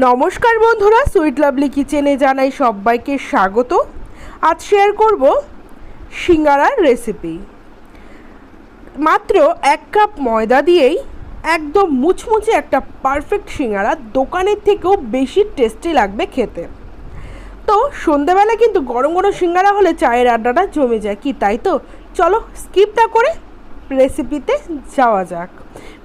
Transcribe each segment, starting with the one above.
নমস্কার বন্ধুরা, sweet lovely কিচেনে জানাই সবাইকে স্বাগত। আজ শেয়ার করব সিঙ্গারার রেসিপি মাত্র এক কাপ ময়দা দিয়েই একদম মুচমুচে একটা পারফেক্ট সিঙ্গারা দোকানের থেকেও বেশি টেস্টি লাগবে খেতে। তো সন্ধেবেলা কিন্তু গরম গরম সিঙ্গারা হলে চায়ের আড্ডাটা জমে যায়, কি তাই তো? চলো স্কিপ না করে রেসিপিতে যাওয়া যাক।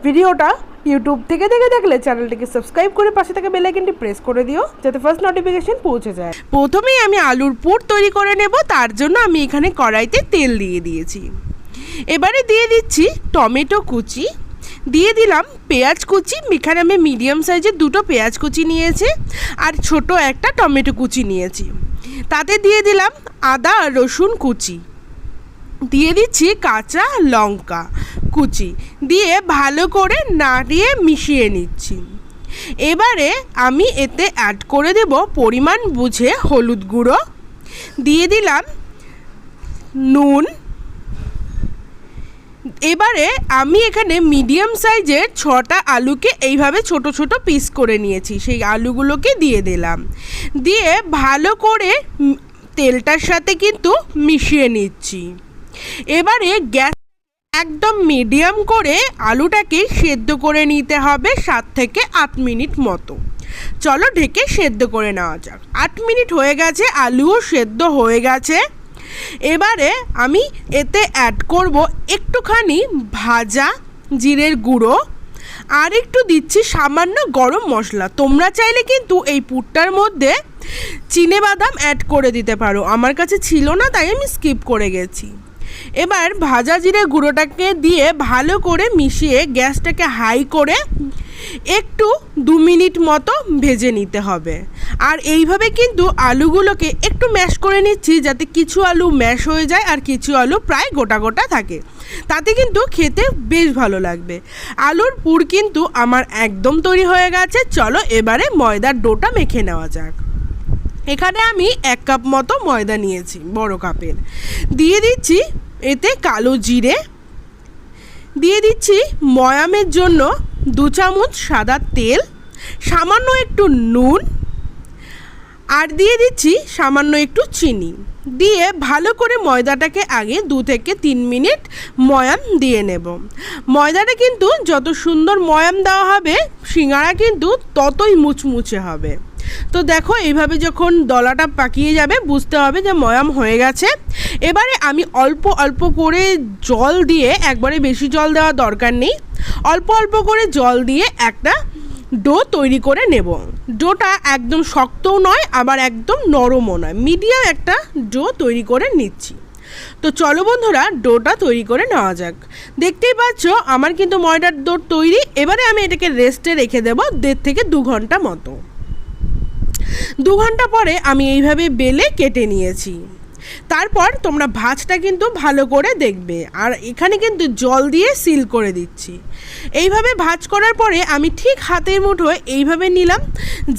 ভিডিওটা ইউটিউব থেকে দেখে দেখলে চ্যানেলটিকে সাবস্ক্রাইব করে পাশে থাকা বেল আইকনটি প্রেস করে দিও, যাতে ফার্স্ট নোটিফিকেশন পৌঁছে যায়। প্রথমেই আমি আলুর পুর তৈরি করে নেব, তার জন্য আমি এখানে কড়াইতে তেল দিয়ে দিয়েছি। এবারে দিয়ে দিচ্ছি টমেটো কুচি, দিয়ে দিলাম পেঁয়াজ কুচি, এখানে আমি মিডিয়াম সাইজের দুটো পেঁয়াজ কুচি নিয়েছি, আর ছোট একটা টমেটো কুচি নিয়েছি। তাতে দিয়ে দিলাম আদা আর রসুন কুচি। দিয়ে দিচ্ছি কাঁচা লঙ্কা। কুচি দিয়ে ভালো করে নাড়িয়ে মিশিয়ে নিচ্ছি। এবারে আমি এতে অ্যাড করে দেব পরিমাণ বুঝে হলুদ গুঁড়ো। দিয়ে দিলাম নুন। এবারে আমি এখানে মিডিয়াম সাইজের ছটা আলুকে এইভাবে ছোট ছোট পিস করে নিয়েছি, সেই আলুগুলোকে দিয়ে দিলাম। দিয়ে ভালো করে তেলটার সাথে কিন্তু মিশিয়ে নিচ্ছি। এবারে গ্যাস একদম মিডিয়াম করে আলুটাকে সেদ্ধ করে নিতে হবে সাত থেকে আট মিনিট মতো। চলো ঢেকে সেদ্ধ করে নেওয়া যাক। আট মিনিট হয়ে গেছে, আলুও সেদ্ধ হয়ে গেছে। এবারে আমি এতে অ্যাড করব একটুখানি ভাজা জিরের গুঁড়ো আর একটু দিচ্ছি সামান্য গরম মশলা। তোমরা চাইলে কিন্তু এই পুরটার মধ্যে চিনে বাদাম অ্যাড করে দিতে পারো। আমার কাছে ছিল না, তাই আমি স্কিপ করে গেছি। এবার ভাজা জিরে গুঁড়োটাকে দিয়ে ভালো করে মিশিয়ে গ্যাসটাকে হাই করে একটু দু মিনিট মতো ভেজে নিতে হবে। আর এইভাবে কিন্তু আলুগুলোকে একটু ম্যাশ করে নিচ্ছি যাতে কিছু আলু ম্যাশ হয়ে যায় আর কিছু আলু প্রায় গোটা গোটা থাকে। তাতে কিন্তু খেতে বেশ ভালো লাগবে। আলুর পুর কিন্তু আমার একদম তৈরি হয়ে গেছে। চলো এবারে ময়দার ডোটা মেখে নেওয়া যাক। এখানে আমি এক কাপ মতো ময়দা নিয়েছি, বড় কাপের। দিয়ে দিচ্ছি এতে কালো জিরে দিয়ে দিচ্ছি ময়ামের জন্য দু চামচ সাদা তেল, সামান্য একটু নুন আর দিয়ে দিচ্ছি সামান্য একটু চিনি। দিয়ে ভালো করে ময়দাটাকে আগে দু থেকে তিন মিনিট ময়াম দিয়ে নেব। ময়দাটা কিন্তু যত সুন্দর ময়াম দেওয়া হবে সিঙ্গারা কিন্তু ততই মুচমুচে হবে। তো দেখো এইভাবে যখন দলাটা পাকিয়ে যাবে, বুঝতে হবে যে ময়াম হয়ে গেছে। এবারে আমি অল্প অল্প করে জল দিয়ে একবারে বেশি জল দেওয়ার দরকার নেই। অল্প অল্প করে জল দিয়ে একটা ডো তৈরি করে নেব। ডোটা একদম শক্তও নয়, আবার একদম নরমও নয়। মিডিয়াম একটা ডো তৈরি করে নিচ্ছি। তো চলো বন্ধুরা, ডোটা তৈরি করে নেওয়া যাক। দেখতেই পাচ্ছ, আমার কিন্তু ময়দার ডো তৈরি। এবারে আমি এটাকে রেস্টে রেখে দেবো দেড় থেকে দু ঘণ্টা মতো। দু ঘণ্টা পরে আমি এইভাবে বেলে কেটে নিয়েছি। তারপর তোমরা ভাজটা কিন্তু ভালো করে দেখবে আর এখানে কিন্তু জল দিয়ে সিল করে দিচ্ছি। এইভাবে ভাজ করার পরে আমি ঠিক হাতের মুঠোয় এইভাবে নিলাম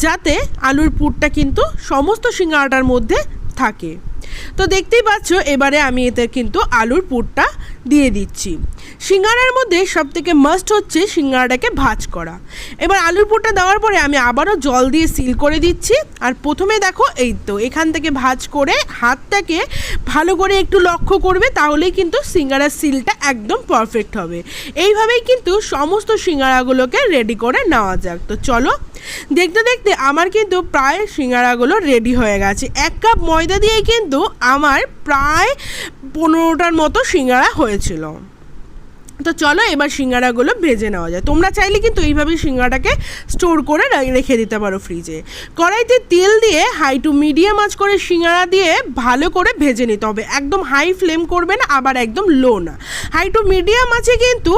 যাতে আলুর পুরটা কিন্তু সমস্ত সিঙ্গারাটার মধ্যে থাকে। তো দেখতেই পাচ্ছ, এবারে আমি এতে কিন্তু আলুর পুরটা দিয়ে দিচ্ছি। সিঙ্গারার মধ্যে সব থেকে মাস্ট হচ্ছে সিঙ্গারাটাকে ভাজ করা। এবার আলুর পুরটা দেওয়ার পরে আমি আবারও জল দিয়ে সিল করে দিচ্ছি। আর প্রথমে দেখো এই তো, এখান থেকে ভাজ করে হাতটাকে ভালো করে একটু লক্ষ্য করবে, তাহলেই কিন্তু সিঙ্গারার সিলটা একদম পারফেক্ট হবে। এইভাবেই কিন্তু সমস্ত সিঙ্গারাগুলোকে রেডি করে নেওয়া যাক। তো চলো দেখতে দেখতে আমার কিন্তু প্রায় সিঙ্গারাগুলো রেডি হয়ে গেছে। এক কাপ ময়দা দিয়ে কিন্তু আমার প্রায় পনেরোটার মতো সিঙ্গারা হয়েছিল। তো চলো এবার সিঙ্গারাগুলো ভেজে নেওয়া যায়। তোমরা চাইলে কিন্তু এইভাবেই সিঙ্গারাটাকে স্টোর করে রেখে দিতে পারো ফ্রিজে কড়াইতে তেল দিয়ে হাই টু মিডিয়াম আঁচ করে সিঙ্গারা দিয়ে ভালো করে ভেজে নিতে হবে। একদম হাই ফ্লেম করবে না, আবার একদম লো না। হাই টু মিডিয়াম আছে কিন্তু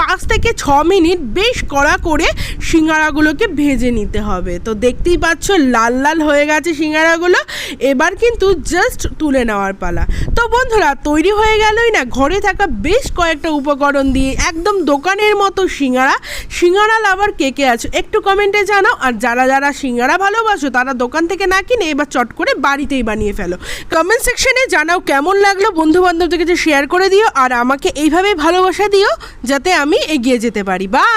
পাঁচ থেকে ছ মিনিট বেশ কড়া করে সিঙ্গারাগুলোকে ভেজে নিতে হবে। তো দেখতেই পাচ্ছ, লাল লাল হয়ে গেছে সিঙ্গারাগুলো। এবার কিন্তু জাস্ট তুলে নেওয়ার পালা। তো বন্ধুরা, তৈরি হয়ে গেলই না, ঘরে থাকা বেশ কয়েকটা উপকরণ দিয়ে একদম দোকানের মতো সিঙ্গারা। সিঙ্গারা লাভার কে কে আছো একটু কমেন্টে জানাও, আর যারা যারা সিঙ্গারা ভালোবাসো, তারা দোকান থেকে না কিনে এবার চট করে বাড়িতেই বানিয়ে ফেলো। কমেন্ট সেকশনে জানাও কেমন লাগল বন্ধু বান্ধবদের কাছে শেয়ার করে দিও, আর আমাকে এইভাবেই ভালোবাসা দিও, যাতে আমি এগিয়ে যেতে পারি। বাই